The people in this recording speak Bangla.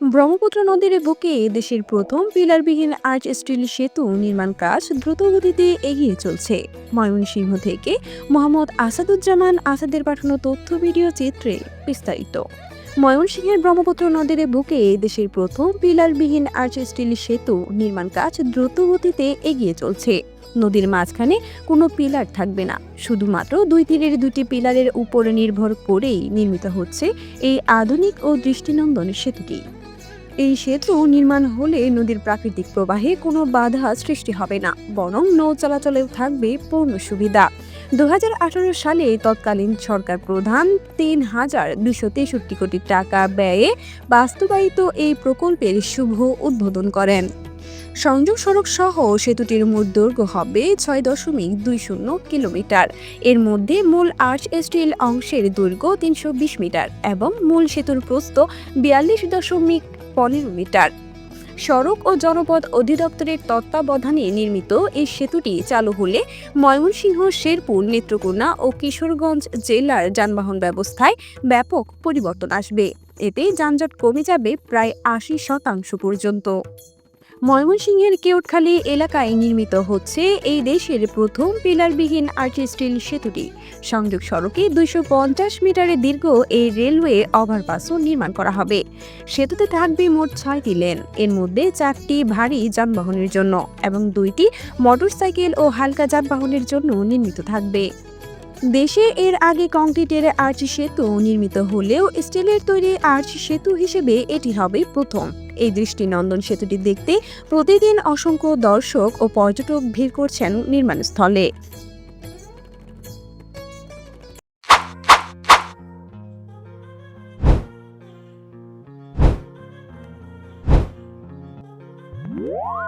ব্রহ্মপুত্র নদীর বুকে দেশের প্রথম পিলারবিহীন আর্চ স্টিল সেতু নির্মাণ কাজ দ্রুতগতিতে এগিয়ে চলছে। ময়মনসিংহ থেকে মোহাম্মদ আসাদুজ্জামান আসাদের পাঠানো তথ্য ভিডিও চিত্রে বিস্তারিত। ময়মনসিংহের ব্রহ্মপুত্র নদীর বুকে দেশের প্রথম পিলারবিহীন আর্চ স্টিল সেতু নির্মাণ কাজ দ্রুতগতিতে এগিয়ে চলছে। নদীর মাঝখানে কোনো পিলার থাকবে না, শুধুমাত্র দুই তীরের দুটি পিলারের উপর নির্ভর করেই নির্মিত হচ্ছে এই আধুনিক ও দৃষ্টিনন্দন সেতুটি। এই সেতু নির্মাণ হলে নদীর প্রাকৃতিক প্রবাহে কোনো বাধা সৃষ্টি হবে না, বরং নৌ চলাচলেও থাকবে পূর্ণ সুবিধা। দু হাজার আঠারো সালে তৎকালীন সরকার প্রধান তিন হাজার দুশো তেষট্টি কোটি টাকা ব্যয়ে বাস্তবায়িত এই প্রকল্পের শুভ উদ্বোধন করেন। সংযোগ সড়ক সহ সেতুটির মূল দৈর্ঘ্য হবে ছয় দশমিক দুই শূন্য কিলোমিটার। এর মধ্যে মূল আর্চ স্টিল অংশের দৈর্ঘ্য তিনশো বিশ মিটার এবং মূল সেতুর প্রস্থ বিয়াল্লিশ দশমিক পনেরো মিটার। সড়ক ও জনপদ অধিদপ্তরের তত্ত্বাবধানে নির্মিত এই সেতুটি চালু হলে ময়মনসিংহ, শেরপুর, নেত্রকোনা ও কিশোরগঞ্জ জেলার যানবাহন ব্যবস্থায় ব্যাপক পরিবর্তন আসবে। এতে যানজট কমে যাবে প্রায় আশি শতাংশ পর্যন্ত। ময়মনসিংহের কেউটখালী এলাকায় নির্মিত হচ্ছে এই দেশের প্রথম পিলারবিহীন আর্চ স্টিল সেতুটি। সংযোগ সড়কে দুইশো পঞ্চাশ মিটারের দীর্ঘ এই রেলওয়ে ওভারপাসও নির্মাণ করা হবে। সেতুতে থাকবে মোট ছয়টি লেন। এর মধ্যে চারটি ভারী যানবাহনের জন্য এবং দুইটি মোটরসাইকেল ও হালকা যানবাহনের জন্য নির্মিত থাকবে। দেশে এর আগে কংক্রিটের আর্চ সেতু নির্মিত হলেও স্টিলের তৈরি আর্চ সেতু হিসেবে এটি হবে প্রথম। এই দৃষ্টিনন্দন সেতুটি দেখতে প্রতিদিন অসংখ্য দর্শক ও পর্যটক ভিড় করছেন নির্মাণস্থলে Woo!